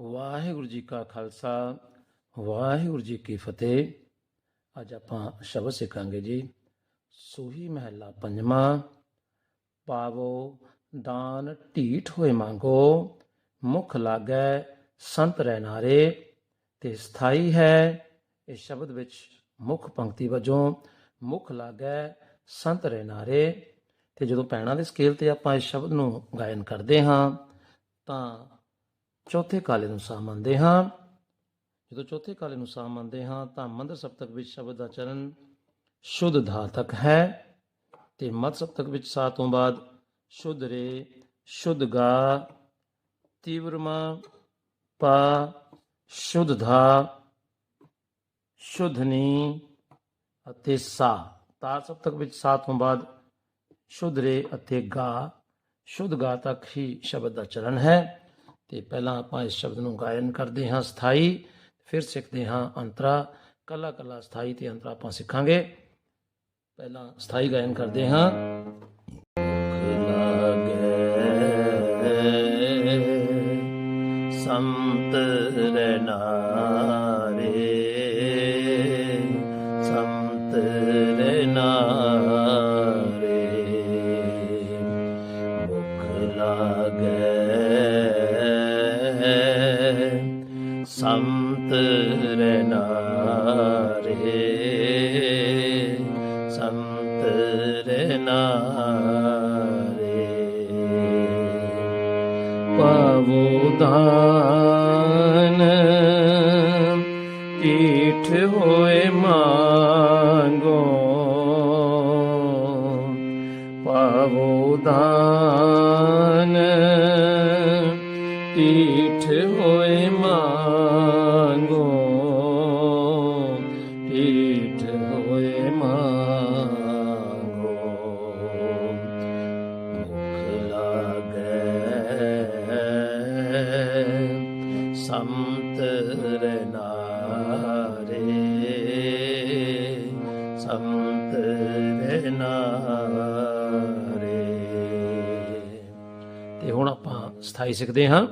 ਵਾਹਿਗੁਰੂ ਜੀ ਕਾ ਖਾਲਸਾ, ਵਾਹਿਗੁਰੂ ਜੀ ਕੀ ਫਤਿਹ। ਅੱਜ ਆਪਾਂ ਸ਼ਬਦ ਸਿੱਖਾਂਗੇ ਜੀ। ਸੂਹੀ ਮਹਿਲਾ ਪੰਜਵਾਂ, ਪਾਵੋ ਦਾਨ ਢੀਠ ਹੋਏ ਮੰਗੋ, ਮੁਖ ਲਾਗੈ ਸੰਤ ਰਹਿਨਾਰੇ ਤੇ ਸਥਾਈ ਹੈ ਇਸ ਸ਼ਬਦ ਵਿੱਚ ਮੁੱਖ ਪੰਕਤੀ ਵਜੋਂ, ਮੁਖ ਲਾਗੈ ਸੰਤ ਰਹਿਨਾਰੇ ਤੇ ਜਦੋਂ ਪੈਣਾ ਦੇ ਸਕੇਲ ਤੇ ਆਪਾਂ ਇਸ ਸ਼ਬਦ ਨੂੰ ਗਾਇਨ ਕਰਦੇ ਹਾਂ, ਤਾਂ ਚੌਥੇ ਕਾਲੇ ਨੂੰ ਸਾਹ ਮੰਨਦੇ ਹਾਂ। ਜਦੋਂ ਚੌਥੇ ਕਾਲੇ ਨੂੰ ਸਾਹ ਮੰਨਦੇ ਹਾਂ, ਤਾਂ ਮੰਦਰ ਸਪਤਕ ਵਿੱਚ ਸ਼ਬਦ ਦਾ ਚਰਨ ਸ਼ੁੱਧ ਧਾ ਤੱਕ ਹੈ ਤੇ ਮਤ ਸਪਤਕ ਵਿੱਚ ਸਾਹ ਤੋਂ ਬਾਅਦ ਸ਼ੁੱਧ ਰੇ, ਸ਼ੁੱਧ ਗਾ ਤੀਵਰਮਾ ਪਾ, ਸ਼ੁੱਧ ਧਾ ਸ਼ੁੱਧਨੀ ਅਤੇ ਸਾ। ਤਾਰ ਸਪਤਕ ਵਿੱਚ ਸਾ ਤੋਂ ਬਾਅਦ ਸ਼ੁੱਧ ਰੇ ਅਤੇ ਗਾ, ਸ਼ੁੱਧ ਗਾ ਤੱਕ ਹੀ ਸ਼ਬਦ ਦਾ ਚਰਨ ਹੈ। ਤੇ ਪਹਿਲਾਂ ਆਪਾਂ ਇਸ ਸ਼ਬਦ ਨੂੰ ਗਾਇਨ ਕਰਦੇ ਹਾਂ ਸਥਾਈ ਫਿਰ ਸਿੱਖਦੇ ਹਾਂ ਅੰਤਰਾ, ਕੱਲਾ ਕੱਲਾ ਸਥਾਈ ਤੇ ਅੰਤਰਾ ਆਪਾਂ ਸਿੱਖਾਂਗੇ। ਪਹਿਲਾਂ ਸਥਾਈ ਗਾਇਨ ਕਰਦੇ ਹਾਂ। ਸੰਤ ਰਨਾਰੇ ਸੰਤ ਰਨਾਰੇ ਮੁਖ ਲਾਗੈ ਸੰਤ ਰਨਾਰੇ ਸੰਤ ਰਨਾਰੇ। ਪਾਵੋ ਦਾਨ ਈਠ ਹੋਏ ਸੰਤ ਰਨਾਰੇ ਤੇ ਹੁਣ ਆਪਾਂ ਸਥਾਈ ਸਿੱਖਦੇ ਹਾਂ।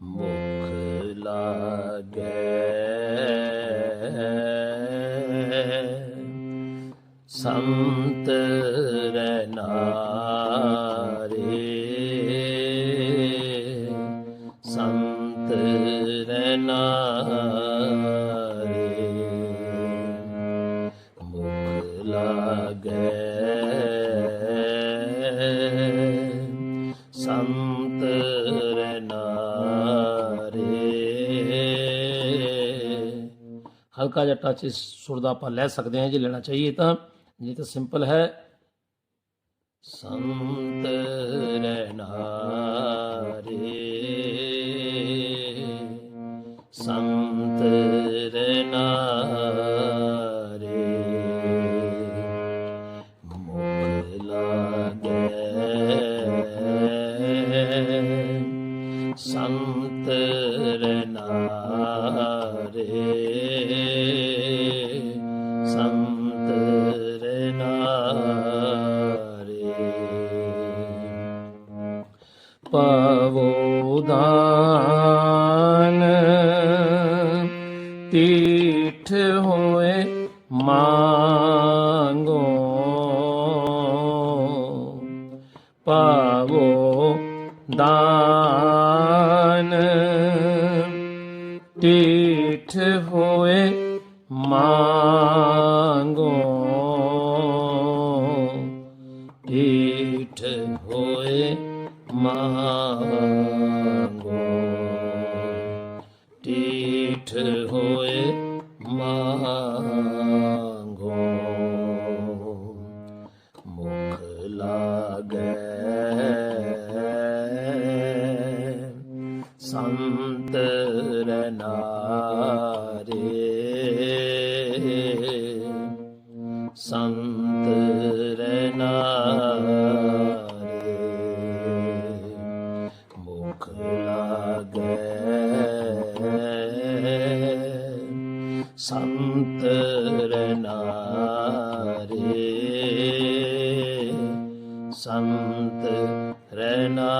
ਮੁਖ ਲਾਗੈ। ਸੰਤ ਰਨਾਰੇ ਸੰਤ ਰਨਾਰੇ ਹਲਕਾ ਜਿਹਾ ਟੱਚ ਇਸ ਸੁਰ ਦਾ ਆਪਾਂ ਲੈ ਸਕਦੇ ਹਾਂ, ਜੇ ਲੈਣਾ ਚਾਹੀਏ ਤਾਂ। ਜੇ ਤਾਂ ਸਿੰਪਲ ਹੈ। ਸੰਤ ਰਨਾਰੇ ਰਨਾਰੇ ਸੰਤ ਰਨਾਰੇ ਪਵੋ ਦਾਨ ਤੀਠ ਹੋਏ ਮੰਗੋ ਹੋਏ ਮੰਗੋ। ਟੀਠ ਹੋਏ ਮੰਗੋ। ਮੁਖ ਲਾਗੈ। ਸੰਤ ਰਨਾਰੇ ਲਾਗੈ ਸੰਤ ਰਨਾਰੇ ਸੰਤ ਰਨਾਰੇ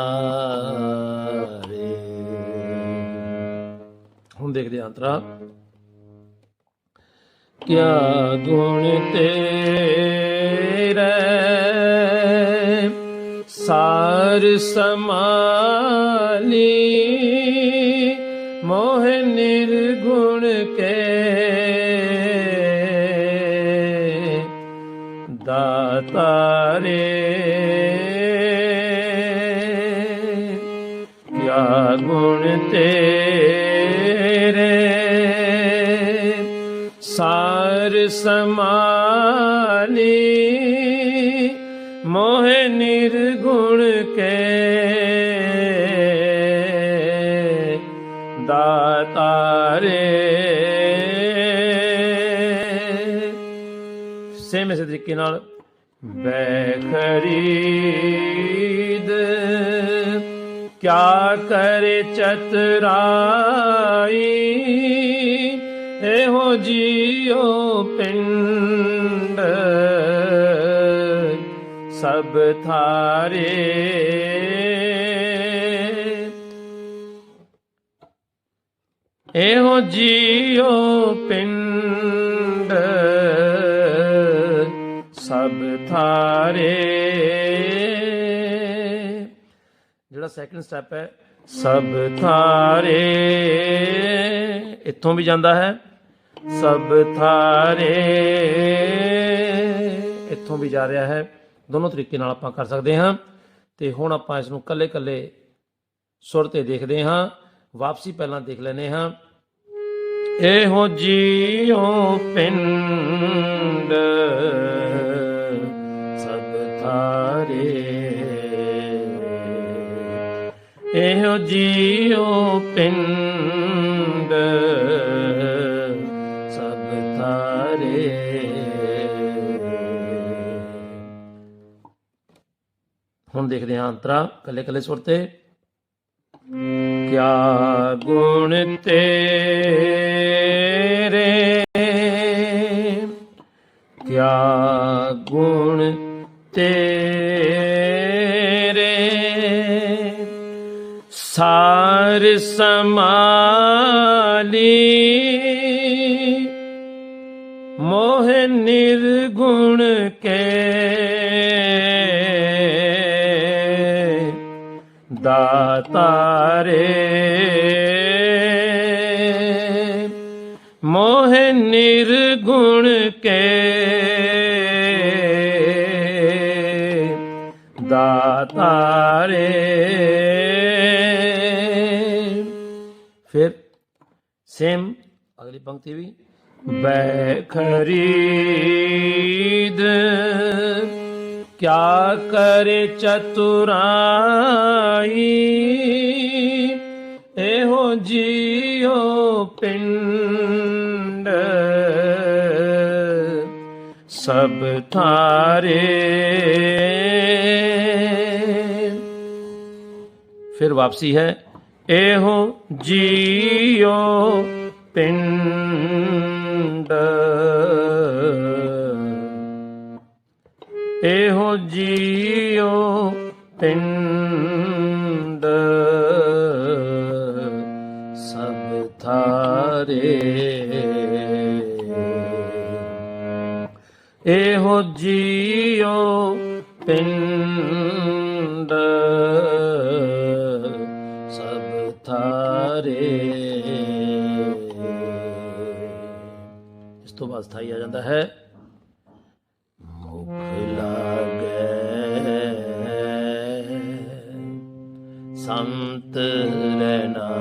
ਹੁਣ ਦੇਖਦੇ ਹਾਂ ਅੰਤਰਾ। ਕਿਆ ਗੁਣ ਤੇਰੇ ਸਾਰ ਸਮਾਲੀ ਮੋਹ ਨਿਰਗੁਣ ਕੇ। ਦਾਤਾਰੇ ਕਿਆ ਗੁਣ ਤੇਰੇ। ਸਾਰ ਸਮਾਲੀ ਮੋਹ ਨਿਰਗੁਣ ਕੇ ਦਾਤਾਰੇ। ਸੇਮ ਇਸੇ ਤਰੀਕੇ ਨਾਲ ਬੈਖਰੀਦ ਕਿਆ ਕਰੇ ਚਤਰਾਈ? ਇਹੋ ਜੀਓ ਪਿੰਡ। ਸਭ ਥਾਰੇ। ਇਹੋ ਜੀਓ ਪਿੰਡ ਸਭ ਥਾਰੇ। ਜਿਹੜਾ ਸੈਕੰਡ ਸਟੈਪ ਹੈ, ਸਭ ਥਾਰੇ। ਇੱਥੋਂ ਵੀ ਜਾਂਦਾ ਹੈ, ਸਭ ਥਾਰੇ। ਇੱਥੋਂ ਵੀ ਜਾ ਰਿਹਾ ਹੈ। ਦੋਨੋਂ ਤਰੀਕੇ ਨਾਲ ਆਪਾਂ ਕਰ ਸਕਦੇ ਹਾਂ। ਤੇ ਹੁਣ ਆਪਾਂ ਇਸ ਨੂੰ ਕੱਲੇ ਕੱਲੇ ਸੁਰ ਤੇ ਦੇਖਦੇ ਹਾਂ। ਵਾਪਸੀ ਪਹਿਲਾਂ ਦੇਖ ਲੈਨੇ ਹਾਂ। ਇਹੋ ਜੀਓ ਪਿੰਡ ਸਭ ਥਾਰੇ ਇਹੋ ਜੀਓ ਹੁਣ ਦੇਖਦੇ ਹਾਂ ਅੰਤਰਾ ਕੱਲੇ ਕੱਲੇ ਸੁਰ ਤੇ। ਕਿਆ ਗੁਣ ਤੇਰੇ? ਕਿਆ ਗੁਣ ਤੇਰੇ? ਸਾਰ ਸਮਾਲੀ ਮੋਹ ਨਿਰਗੁਣ ਕੇ ਦਾਤਾਰੇ ਮੋਹ ਨਿਰਗੁਣ ਕੇ ਦਾਤਾਰੇ ਫਿਰ ਸੇਮ ਅਗਲੀ ਪੰਕਤੀ ਵੀ। ਬੈਖਰੀਦ ਕਿਆ ਕਰੇ ਚਤੁਰਾਈ ਇਹੋ ਜੀਓ ਪਿੰਡ ਸਭ ਥਾਰੇ ਫਿਰ ਵਾਪਸੀ ਹੈ ਇਹੋ ਜੀਓ ਪਿੰਡ ਇਹੋ ਜੀਓ ਪਿੰਡ ਸਭ ਥਾਰੇ। ਇਹੋ ਜੀਓ ਪਿੰਡ ਸਭ ਥਾਰੇ। ਇਸ ਤੋਂ ਬਾਅਦ ਸਥਾਈ ਆ ਜਾਂਦਾ ਹੈ ਸੰਤ ਰਨਾਰੇ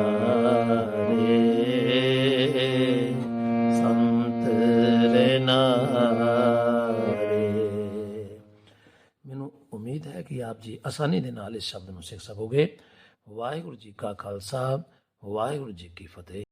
ਸੰਤ ਰਨਾਰੇ ਮੈਨੂੰ ਉਮੀਦ ਹੈ ਕਿ ਆਪ ਜੀ ਆਸਾਨੀ ਦੇ ਨਾਲ ਇਸ ਸ਼ਬਦ ਨੂੰ ਸਿੱਖ ਸਕੋਗੇ। ਵਾਹਿਗੁਰੂ ਜੀ ਕਾ ਖਾਲਸਾ, ਵਾਹਿਗੁਰੂ ਜੀ ਕੀ ਫਤਿਹ।